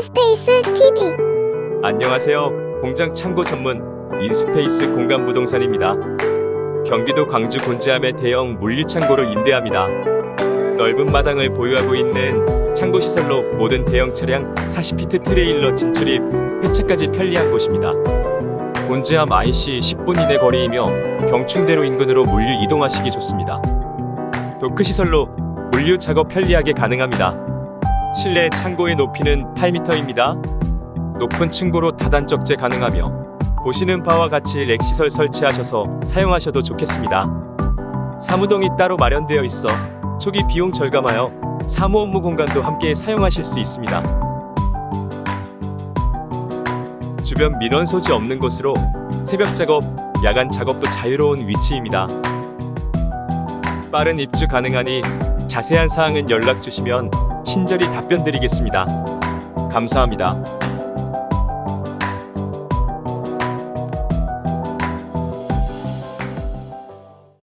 인스페이스 TV 안녕하세요. 공장 창고 전문 인스페이스 공간 부동산입니다. 경기도 광주 곤지암의 대형 물류 창고를 임대합니다. 넓은 마당을 보유하고 있는 창고 시설로 모든 대형 차량 40피트 트레일러 진출입 회차까지 편리한 곳입니다. 곤지암 IC 10분 이내 거리이며 경춘대로 인근으로 물류 이동하시기 좋습니다. 도크 시설로 물류 작업 편리하게 가능합니다. 실내 창고의 높이는 8m입니다. 높은 층고로 다단적재 가능하며 보시는 바와 같이 렉 시설 설치하셔서 사용하셔도 좋겠습니다. 사무동이 따로 마련되어 있어 초기 비용 절감하여 사무 업무 공간도 함께 사용하실 수 있습니다. 주변 민원 소지 없는 곳으로 새벽 작업, 야간 작업도 자유로운 위치입니다. 빠른 입주 가능하니 자세한 사항은 연락 주시면 친절히 답변 드리겠습니다. 감사합니다.